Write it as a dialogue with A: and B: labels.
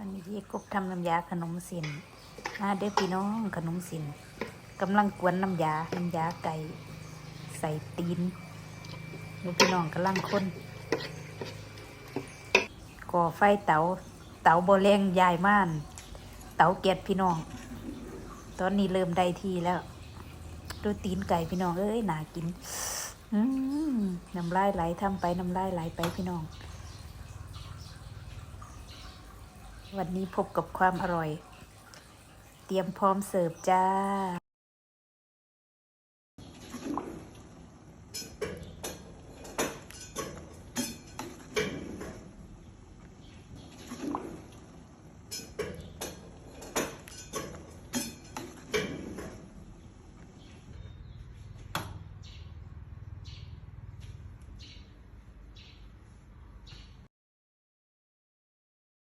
A: วันนี้พี่กบทำน้ำยาขนมสินมาเด้อพี่น้องขนมสินกำลังกวนน้ำยา น้ำยาไก่ใส่ตีนนี่พี่น้องกำลังคนก่อไฟเตาเตาโบแรงยายม่าน เตาแก๊สพี่น้อง ตอนนี้เริ่มได้ที่แล้ว ดูตีนไก่พี่น้องเอ้ยหนากินน้ำลายไหลทำไปน้ำลายไหลไปพี่น้อง วันนี้พบกับความอร่อย เตรียมพร้อมเสิร์ฟจ้า